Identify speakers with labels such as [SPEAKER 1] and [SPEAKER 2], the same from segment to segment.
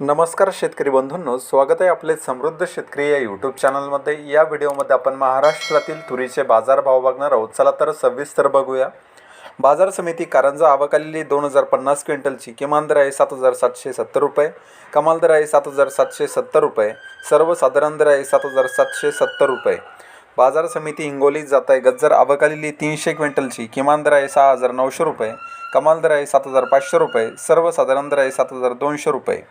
[SPEAKER 1] नमस्कार शेतकरी बंधूंनो स्वागत आहे आपले समृद्ध शेतकरी या यूट्यूब चॅनलमध्ये या व्हिडिओमध्ये आपण महाराष्ट्रातील तुरीचे बाजारभाव बघणार आहोत. चला तर सविस्तर बघूया. बाजार समिती कारंजा आवकालेली दोन हजार पन्नास क्विंटलची. किमान दर आहे सात हजार सातशे सत्तर रुपये. कमाल दर आहे सात हजार सातशे सत्तर रुपये. सर्वसाधारण दर आहे सात हजार सातशे सत्तर रुपये. बाजार समिती हिंगोली जात आहे. गज्जर आवकालेली तीनशे क्विंटलची. किमान दर आहे सहा हजार नऊशे रुपये. कमाल दर आहे सात हजार पाचशे रुपये. सर्वसाधारण दर आहे सात हजार दोनशे रुपये.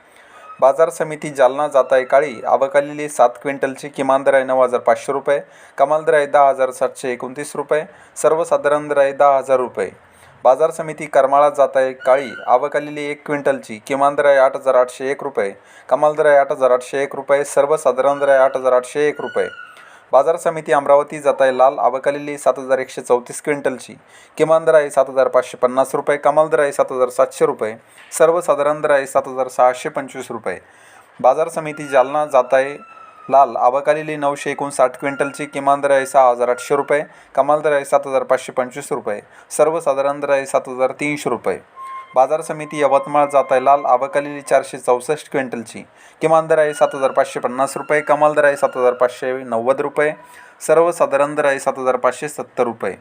[SPEAKER 1] बाजार समिती जालना जात आहे काळी आवकालेली सात क्विंटलची किमान दर आहे नऊ हजार पाचशे रुपये कमाल दर आहे दहा हजार सातशे एकोणतीस रुपये सर्वसाधारण दर आहे दहा हजार रुपये. बाजार समिती करमाळा जात आहे काळी आवकालेली एक क्विंटलची किमान दर आहे आठ हजार आठशे एक रुपये कमाल दर आहे आठ हजार आठशे एक रुपये सर्वसाधारण दर आहे आठ हजार आठशे एक रुपये. बाजार समिती अमरावती जात आहे लाल आवकालेली सात हजार एकशे चौतीस क्विंटलची. किमान दर आहे सात हजार पाचशे पन्नास रुपये कमाल दर आहे सात हजार सातशे रुपये सर्वसाधारण दर आहे सात हजार सहाशे पंचवीस रुपये. बाजार समिती जालना जात आहे लाल आबाकालेली नऊशे एकोणसाठ क्विंटलची किमान दर आहे सहा हजार आठशे रुपये कमाल दर आहे सात हजार पाचशे पंचवीस रुपये सर्वसाधारण दर आहे सात हजार तीनशे रुपये. बाजार समिती यवतमाळ जात आहे लाल. आवकालेली चारशे चौसष्ट क्विंटलची. किमान दर आहे सात हजार पाचशे पन्नास रुपये कमाल दर आहे सात हजार पाचशे नव्वद रुपये सर्वसाधारण दर आहे सात हजार पाचशे सत्तर रुपये.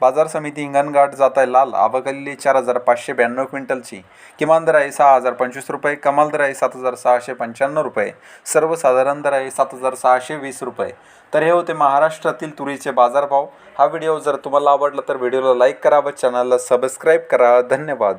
[SPEAKER 1] बाजार समिती हिंगणघाट जात आहे लाल. आवकालेली चार हजार पाचशे ब्याण्णव क्विंटलची. किमान दर आहे सहा हजार पंचवीस रुपये कमाल दर आहे सात हजार सहाशे पंच्याण्णव रुपये सर्वसाधारण दर आहे सात हजार सहाशे वीस रुपये. तर हे होते महाराष्ट्रातील तुरीचे बाजारभाव. हा व्हिडिओ जर तुम्हाला आवडला तर व्हिडिओला लाईक करा व चॅनलला सबस्क्राईब करा. धन्यवाद.